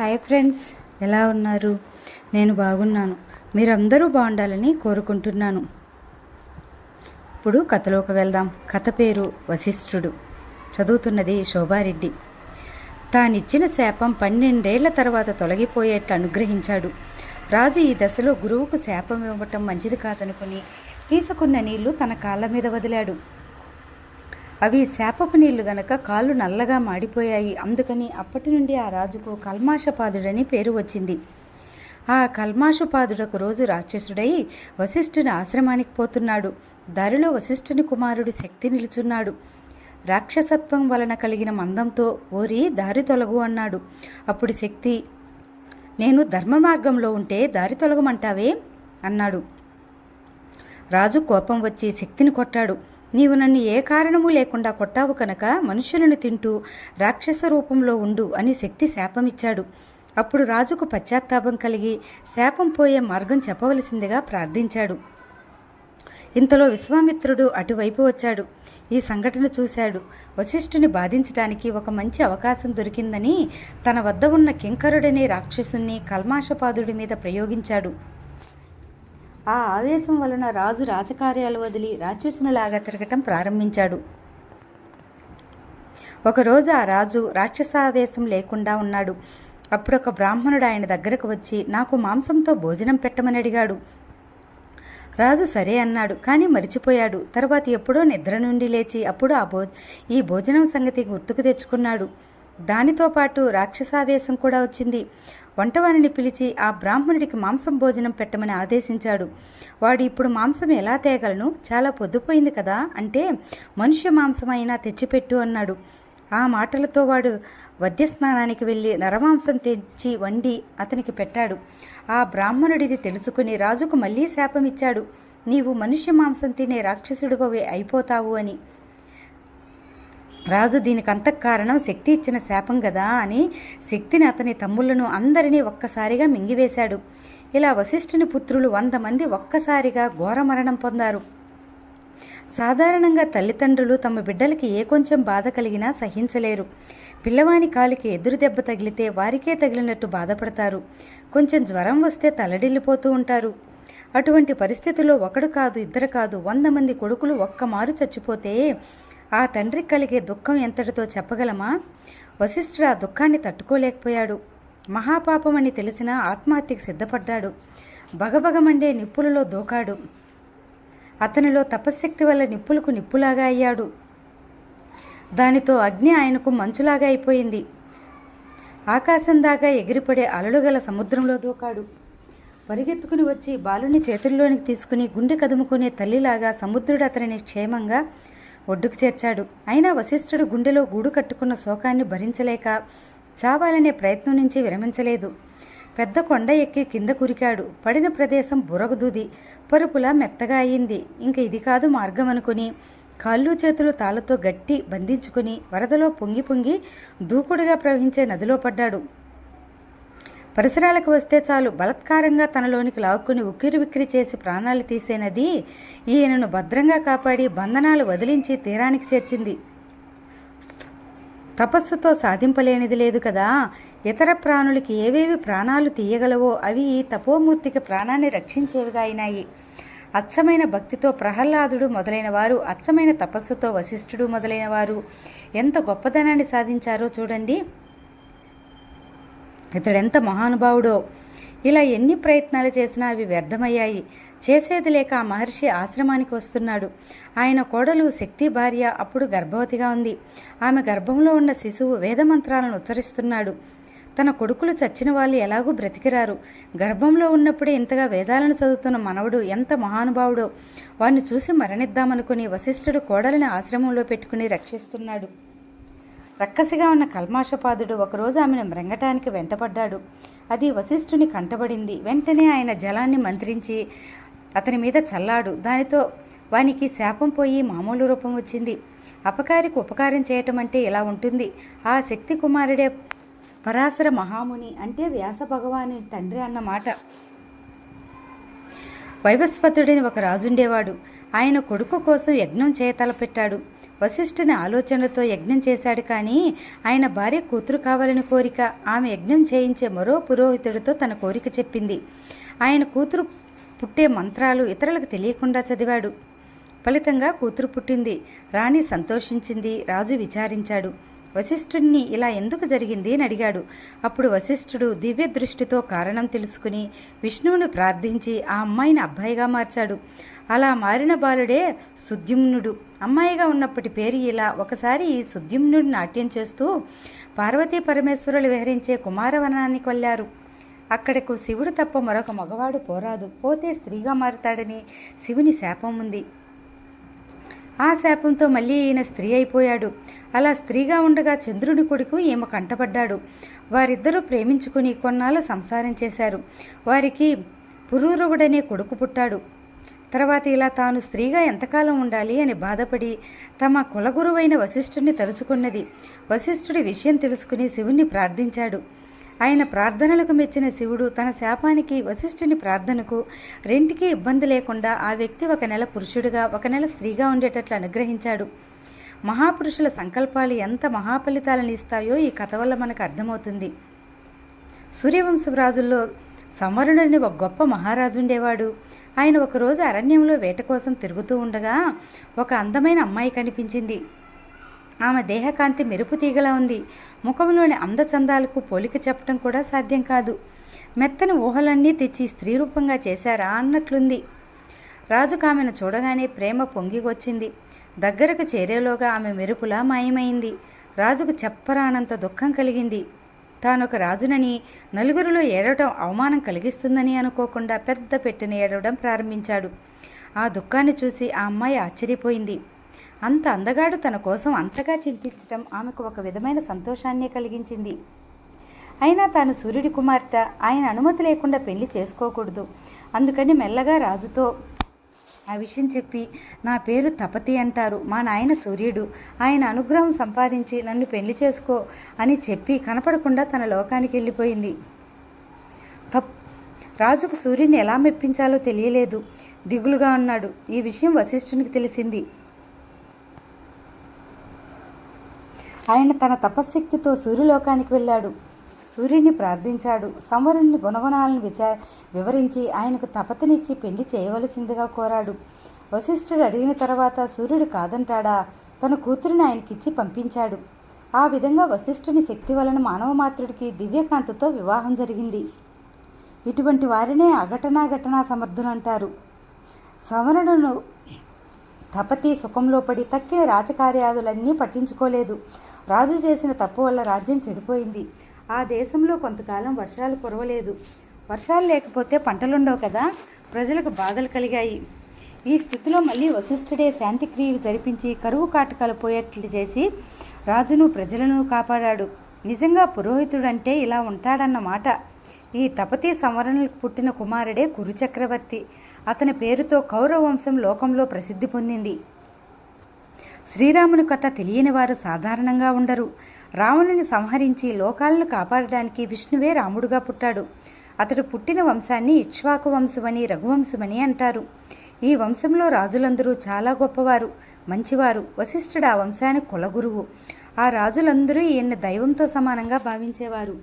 Hi friends ఎలా ఉన్నారు? నేను బాగున్నాను. మీరందరూ బాగుండాలని కోరుకుంటున్నాను. ఇప్పుడు కథలోకి వెళ్దాం. కథ పేరు వశిష్ఠుడు. చదువుతున్నది శోభారెడ్డి. తానిచ్చిన శాపం పన్నెండేళ్ళ తర్వాత తొలగిపోయేట్లు అనుగ్రహించాడు. రాజు ఈ దశలో గురువుకు శాపం ఇవ్వటం మంచిది కాదనుకుని తీసుకున్న నీళ్ళు తన కాళ్ళ మీద వదిలాడు. అవి శాపపు నీళ్ళు గనక కాళ్ళు నల్లగా మాడిపోయాయి. అందుకని అప్పటి నుండి ఆ రాజుకు కల్మాషపాదుడని పేరు వచ్చింది. ఆ కల్మాషపాదుడొక రోజు రాక్షసుడై వశిష్ఠుని ఆశ్రమానికి పోతున్నాడు. దారిలో వశిష్ఠుని కుమారుడు శక్తి నిలుచున్నాడు. రాక్షసత్వం వలన కలిగిన మందంతో ఓరి దారి తొలగు అన్నాడు. అప్పుడు శక్తి నేను ధర్మ మార్గంలో ఉంటే దారి తొలగమంటావే? అన్నాడు. రాజు కోపం వచ్చి శక్తిని కొట్టాడు. నీవు నన్ను ఏ కారణము లేకుండా కొట్టావు కనుక మనుషులను తింటూ రాక్షస రూపంలో ఉండు అని శక్తి శాపమిచ్చాడు. అప్పుడు రాజుకు పశ్చాత్తాపం కలిగి శాపం పోయే మార్గం చెప్పవలసిందిగా ప్రార్థించాడు. ఇంతలో విశ్వామిత్రుడు అటువైపు వచ్చాడు. ఈ సంఘటన చూశాడు. వశిష్ఠుని బాధించడానికి ఒక మంచి అవకాశం దొరికిందని తన వద్ద ఉన్న కింకరుడనే రాక్షసుని కల్మాషపాదుడి మీద ప్రయోగించాడు. ఆ ఆవేశం వలన రాజు రాజకార్యాలు వదిలి రాక్షసునిలాగా తిరగటం ప్రారంభించాడు. ఒకరోజు ఆ రాజు రాక్షసావేశం లేకుండా ఉన్నాడు. అప్పుడు ఒక బ్రాహ్మణుడు ఆయన దగ్గరకు వచ్చి నాకు మాంసంతో భోజనం పెట్టమని అడిగాడు. రాజు సరే అన్నాడు కానీ మరిచిపోయాడు. తర్వాత ఎప్పుడో నిద్ర నుండి లేచి అప్పుడు ఆ భో ఈ భోజనం సంగతి గుర్తుకు తెచ్చుకున్నాడు. దానితో పాటు రాక్షసావేశం కూడా వచ్చింది. వంటవానిని పిలిచి ఆ బ్రాహ్మణుడికి మాంసం భోజనం పెట్టమని ఆదేశించాడు. వాడు ఇప్పుడు మాంసం ఎలా తేగలను? చాలా పొద్దుపోయింది కదా అంటే మనుష్య మాంసం అయినా తెచ్చిపెట్టు అన్నాడు. ఆ మాటలతో వాడు వద్యస్నానానికి వెళ్ళి నరమాంసం తెచ్చి వండి అతనికి పెట్టాడు. ఆ బ్రాహ్మణుడిది తెలుసుకుని రాజుకు మళ్ళీ శాపం ఇచ్చాడు నీవు మనుష్య మాంసం తినే రాక్షసుడిపోవే అయిపోతావు అని. రాజు దీనికి అంతఃకారణం శక్తి ఇచ్చిన శాపం కదా అని శక్తిని అతని తమ్ముళ్ళను అందరినీ ఒక్కసారిగా మింగివేశాడు. ఇలా వశిష్ఠుని పుత్రులు వంద మంది ఒక్కసారిగా ఘోర మరణం పొందారు. సాధారణంగా తల్లిదండ్రులు తమ బిడ్డలకి ఏ కొంచెం బాధ కలిగినా సహించలేరు. పిల్లవాని కాలికి ఎదురు దెబ్బ తగిలితే వారికే తగిలినట్టు బాధపడతారు. కొంచెం జ్వరం వస్తే తల్లడిల్లిపోతూ ఉంటారు. అటువంటి పరిస్థితుల్లో ఒకడు కాదు ఇద్దరు కాదు వంద మంది కొడుకులు ఒక్క మారు చచ్చిపోతే ఆ తండ్రికి కలిగే దుఃఖం ఎంతటితో చెప్పగలమా? వశిష్ఠుడు ఆ దుఃఖాన్ని తట్టుకోలేకపోయాడు. మహాపాపం అని ఆత్మహత్యకు సిద్ధపడ్డాడు. బగబగమండే నిప్పులలో దూకాడు. అతనిలో తపశ్శక్తి వల్ల నిప్పులకు నిప్పులాగా అయ్యాడు. దానితో అగ్ని ఆయనకు మంచులాగా అయిపోయింది. ఆకాశం దాకా ఎగిరిపడే అలలుగల సముద్రంలో దూకాడు. పరిగెత్తుకుని వచ్చి బాలుని చేతుల్లోనికి తీసుకుని గుండె కదుముకునే తల్లిలాగా సముద్రుడు అతనిని క్షేమంగా ఒడ్డుకు చేర్చాడు. అయినా వశిష్ఠుడు గుండెలో గూడు కట్టుకున్న శోకాన్ని భరించలేక చావాలనే ప్రయత్నం నుంచి విరమించలేదు. పెద్ద కొండ ఎక్కి కింద కురికాడు. పడిన ప్రదేశం బురగదూది. పరుపులా మెత్తగా అయింది. ఇంక ఇది కాదు మార్గం అనుకుని కాళ్ళు చేతులు తాళ్ళతో గట్టి బంధించుకుని వరదలో పొంగి పొంగి దూకుడుగా ప్రవహించే నదిలో పడ్డాడు. పరిసరాలకు వస్తే చాలు బలత్కారంగా తనలోనికి లాక్కుని ఉక్కిరి విక్కిరి చేసి ప్రాణాలు తీసేనది ఈయనను భద్రంగా కాపాడి బంధనాలు వదిలించి తీరానికి చేర్చింది. తపస్సుతో సాధింపలేనిది లేదు కదా. ఇతర ప్రాణులకి ఏవేవి ప్రాణాలు తీయగలవో అవి ఈ తపోమూర్తికి ప్రాణాన్ని రక్షించేవిగా అయినాయి. అచ్చమైన భక్తితో ప్రహ్లాదుడు మొదలైన వారు అచ్చమైన తపస్సుతో వశిష్ఠుడు మొదలైన వారు ఎంత గొప్పదనాన్ని సాధించారో చూడండి. ఇతడెంత మహానుభావుడో. ఇలా ఎన్ని ప్రయత్నాలు చేసినా అవి వ్యర్థమయ్యాయి. చేసేది లేక ఆ మహర్షి ఆశ్రమానికి వస్తున్నాడు. ఆయన కోడలు శక్తి భార్య అప్పుడు గర్భవతిగా ఉంది. ఆమె గర్భంలో ఉన్న శిశువు వేదమంత్రాలను ఉచ్చరిస్తున్నాడు. తన కొడుకులు చచ్చిన వాళ్ళు ఎలాగూ బ్రతికిరారు. గర్భంలో ఉన్నప్పుడే ఇంతగా వేదాలను చదువుతున్న మనవడు ఎంత మహానుభావుడో. వారిని చూసి మరణిద్దామనుకుని వశిష్ఠుడు కోడలిని ఆశ్రమంలో పెట్టుకుని రక్షిస్తున్నాడు. రక్కసిగా ఉన్న కల్మాషపాదుడు ఒకరోజు ఆమెను మృంగటానికి వెంటపడ్డాడు. అది వశిష్ఠుని కంటబడింది. వెంటనే ఆయన జలాన్ని మంత్రించి అతని మీద చల్లాడు. దానితో వానికి శాపం పోయి మామూలు రూపం వచ్చింది. అపకారికి ఉపకారం చేయటం అంటే ఇలా ఉంటుంది. ఆ శక్తి కుమారుడే పరాశర మహాముని అంటే వ్యాస భగవాని తండ్రి అన్నమాట వైవస్వతుడని ఒక రాజుండేవాడు. ఆయన కొడుకు కోసం యజ్ఞం చేయ తలపెట్టాడు వశిష్ఠుని ఆలోచనలతో యజ్ఞం చేశాడు కానీ ఆయన భార్య కూతురు కావాలని కోరిక ఆమె యజ్ఞం చేయించే మరో పురోహితుడితో తన కోరిక చెప్పింది. ఆయన కూతురు పుట్టే మంత్రాలు ఇతరులకు తెలియకుండా చదివాడు. ఫలితంగా కూతురు పుట్టింది. రాణి సంతోషించింది. రాజు విచారించాడు. వశిష్ఠుడిని ఇలా ఎందుకు జరిగింది అని అడిగాడు. అప్పుడు వశిష్ఠుడు దివ్య దృష్టితో కారణం తెలుసుకుని విష్ణువుని ప్రార్థించి ఆ అమ్మాయిని అబ్బాయిగా మార్చాడు. అలా మారిన బాలుడే సుద్యుమ్నుడు. అమ్మాయిగా ఉన్నప్పటి పేరు ఇలా ఒకసారి ఈ సుద్యుమ్నుడు నాట్యం చేస్తూ పార్వతీ పరమేశ్వరులు విహరించే కుమారవనానికి వెళ్ళారు అక్కడకు శివుడు తప్ప మరొక మగవాడు పోరాదు. పోతే స్త్రీగా మారుతాడని శివుని శాపం ఉంది. ఆ శాపంతో మళ్ళీ ఈయన స్త్రీ అయిపోయాడు. అలా స్త్రీగా ఉండగా చంద్రుని కొడుకు ఈమె కంటపడ్డాడు. వారిద్దరూ ప్రేమించుకుని కొన్నాళ్ళు సంసారం చేశారు. వారికి పురూరవుడనే కొడుకు పుట్టాడు. తర్వాత ఇలా తాను స్త్రీగా ఎంతకాలం ఉండాలి అని బాధపడి తమ కులగురువైన వశిష్ఠుడిని తలుచుకున్నది. వశిష్ఠుడి విషయం తెలుసుకుని శివుణ్ణి ప్రార్థించాడు. ఆయన ప్రార్థనలకు మెచ్చిన శివుడు తన శాపానికి వశిష్ఠుని ప్రార్థనకు రెంటికి ఇబ్బంది లేకుండా ఆ వ్యక్తి ఒక నెల పురుషుడిగా ఒక నెల స్త్రీగా ఉండేటట్లు అనుగ్రహించాడు. మహాపురుషుల సంకల్పాలు ఎంత మహాఫలితాలను ఇస్తాయో ఈ కథ వల్ల మనకు అర్థమవుతుంది. సూర్యవంశరాజుల్లో రాజుల్లో ఒక గొప్ప మహారాజు ఉండేవాడు. ఆయన ఒకరోజు అరణ్యంలో వేట కోసం తిరుగుతూ ఉండగా ఒక అందమైన అమ్మాయి కనిపించింది. ఆమె దేహకాంతి మెరుపు తీగలా ఉంది. ముఖంలోని అందచందాలకు పోలిక చెప్పడం కూడా సాధ్యం కాదు. మెత్తని ఊహలన్నీ తెచ్చి స్త్రీ రూపంగా చేశారా అన్నట్లుంది. రాజుకు ఆమెను చూడగానే ప్రేమ పొంగి వచ్చింది దగ్గరకు చేరేలోగా ఆమె మెరుపులా మాయమైంది. రాజుకు చెప్పరానంత దుఃఖం కలిగింది. తానొక రాజునని నలుగురిలో ఏడవటం అవమానం కలిగిస్తుందని అనుకోకుండా పెద్ద పెట్టిన ఏడవడం ప్రారంభించాడు. ఆ దుఃఖాన్ని చూసి ఆ అమ్మాయి ఆశ్చర్యపోయింది. అంత అందగాడు తన కోసం అంతగా చింతించటం ఆమెకు ఒక విధమైన సంతోషాన్నే కలిగించింది. అయినా తాను సూర్యుడి కుమార్తె ఆయన అనుమతి లేకుండా పెళ్ళి చేసుకోకూడదు. అందుకని మెల్లగా రాజుతో ఆ విషయం చెప్పి నా పేరు తపతి అంటారు మా నాయన సూర్యుడు. ఆయన అనుగ్రహం సంపాదించి నన్ను పెళ్ళి చేసుకో అని చెప్పి కనపడకుండా తన లోకానికి వెళ్ళిపోయింది. తప్ రాజుకు సూర్యుని ఎలా మెప్పించాలో తెలియలేదు. దిగులుగా ఉన్నాడు. ఈ విషయం వశిష్ఠునికి తెలిసింది. ఆయన తన తపశ్శక్తితో సూర్యలోకానికి వెళ్ళాడు. సూర్యుని ప్రార్థించాడు. సమరుని గుణగుణాలను విచా వివరించి ఆయనకు తపతినిచ్చి పెళ్ళి చేయవలసిందిగా కోరాడు. వశిష్ఠుడు అడిగిన తర్వాత సూర్యుడు కాదంటాడా? తన కూతురిని ఆయనకిచ్చి పంపించాడు. ఆ విధంగా వశిష్ఠుని శక్తి వలన మానవ మాత్రుడికి దివ్యకాంతతో వివాహం జరిగింది. ఇటువంటి వారినే అఘటనా ఘటనా సమర్థులు అంటారు. సమరుడును తపతి సుఖంలో పడి తక్కిన రాజకార్యాదులన్నీ పట్టించుకోలేదు. రాజు చేసిన తప్పు వల్ల రాజ్యం చెడిపోయింది. ఆ దేశంలో కొంతకాలం వర్షాలు కురవలేదు. వర్షాలు లేకపోతే పంటలుండవు కదా. ప్రజలకు బాధలు కలిగాయి. ఈ స్థితిలో మళ్ళీ వశిష్ఠుడే శాంతిక్రియలు జరిపించి కరువు కాటకాలు పోయేట్లు చేసి రాజును ప్రజలను కాపాడాడు. నిజంగా పురోహితుడంటే ఇలా ఉంటాడన్నమాట ఈ తపతి సంవరణలకు పుట్టిన కుమారుడే కురుచక్రవర్తి. అతని పేరుతో కౌరవ వంశం లోకంలో ప్రసిద్ధి పొందింది. శ్రీరాముని కథ తెలియని వారు సాధారణంగా ఉండరు. రావణుని సంహరించి లోకాలను కాపాడడానికి విష్ణువే రాముడుగా పుట్టాడు. అతడు పుట్టిన వంశాన్ని ఇక్ష్వాకు వంశమని రఘువంశమని అంటారు. ఈ వంశంలో రాజులందరూ చాలా గొప్పవారు మంచివారు వశిష్ఠుడు ఆ వంశానికి కులగురువు ఆ రాజులందరూ ఈయన దైవంతో సమానంగా భావించేవారు.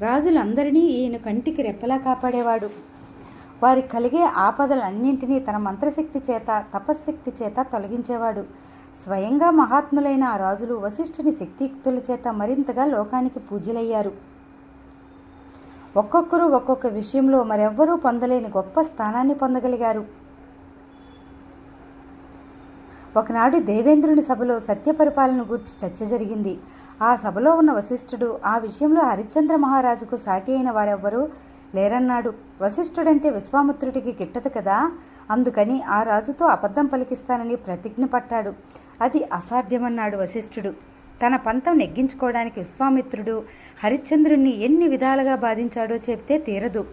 రాజులందరినీ ఈయన కంటికి రెప్పలా కాపాడేవాడు. వారికి కలిగే ఆపదలన్నింటినీ తన మంత్రశక్తి చేత తపశ్శక్తి చేత తొలగించేవాడు. స్వయంగా మహాత్ములైన ఆ రాజులు వశిష్ఠుని శక్తియుక్తుల చేత మరింతగా లోకానికి పూజలయ్యారు ఒక్కొక్కరు ఒక్కొక్క విషయంలో మరెవ్వరూ పొందలేని గొప్ప స్థానాన్ని పొందగలిగారు. ఒకనాడు దేవేంద్రుని సభలో సత్యపరిపాలన గూర్చి చర్చ జరిగింది. ఆ సభలో ఉన్న వశిష్ఠుడు ఆ విషయంలో హరిశ్చంద్ర మహారాజుకు సాటి అయిన వారెవ్వరూ లేరన్నాడు. వశిష్ఠుడంటే విశ్వామిత్రుడికి గిట్టదు కదా? అందుకని ఆ రాజుతో అబద్ధం పలికిస్తానని ప్రతిజ్ఞ పట్టాడు. అది అసాధ్యమన్నాడు వశిష్ఠుడు. తన పంతం నెగ్గించుకోవడానికి విశ్వామిత్రుడు హరిశ్చంద్రుణ్ణి ఎన్ని విధాలుగా బాధించాడో చెప్తే తీరదు.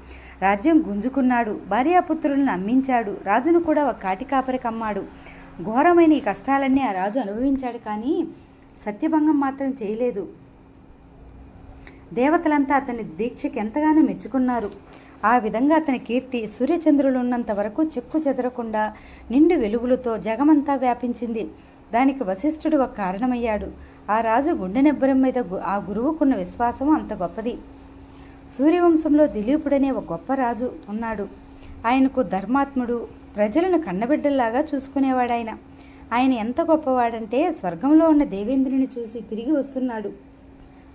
రాజ్యం గుంజుకున్నాడు. భార్యాపుత్రులను అమ్మించాడు రాజును కూడా ఒక కాటి కమ్మాడు. ఘోరమైన ఈ కష్టాలన్నీ ఆ రాజు అనుభవించాడు కానీ సత్యభంగం మాత్రం చేయలేదు. దేవతలంతా అతని దీక్షకి ఎంతగానో మెచ్చుకున్నారు. ఆ విధంగా అతని కీర్తి సూర్యచంద్రులున్నంత వరకు చెక్కు చెదరకుండా నిండు వెలుగులతో జగమంతా వ్యాపించింది. దానికి వశిష్ఠుడు ఒక కారణమయ్యాడు. ఆ రాజు గుండె నిబ్బరం మీద ఆ గురువుకున్న విశ్వాసం అంత గొప్పది. సూర్యవంశంలో దిలీపుడనే ఒక గొప్ప రాజు ఉన్నాడు. ఆయనకు ధర్మాత్ముడు ప్రజలను కన్నబిడ్డల్లాగా చూసుకునేవాడాయన. ఆయన ఎంత గొప్పవాడంటే స్వర్గంలో ఉన్న దేవేంద్రుని చూసి తిరిగి వస్తున్నాడు.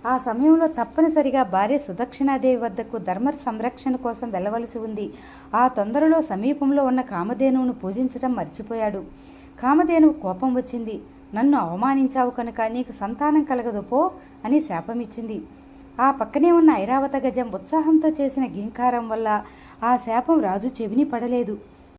ఆ సమయంలో తప్పనిసరిగా భార్య సుదక్షిణాదేవి వద్దకు ధర్మ సంరక్షణ కోసం వెళ్ళవలసి ఉంది. ఆ తొందరలో సమీపంలో ఉన్న కామధేనువును పూజించడం మర్చిపోయాడు. కామధేనువు కోపం వచ్చింది. నన్ను అవమానించావు కనుక నీకు సంతానం కలగదు పో అని శాపమిచ్చింది. ఆ పక్కనే ఉన్న ఐరావత గజం ఉత్సాహంతో చేసిన గింకారం వల్ల ఆ శాపం రాజు చెవిని పడలేదు.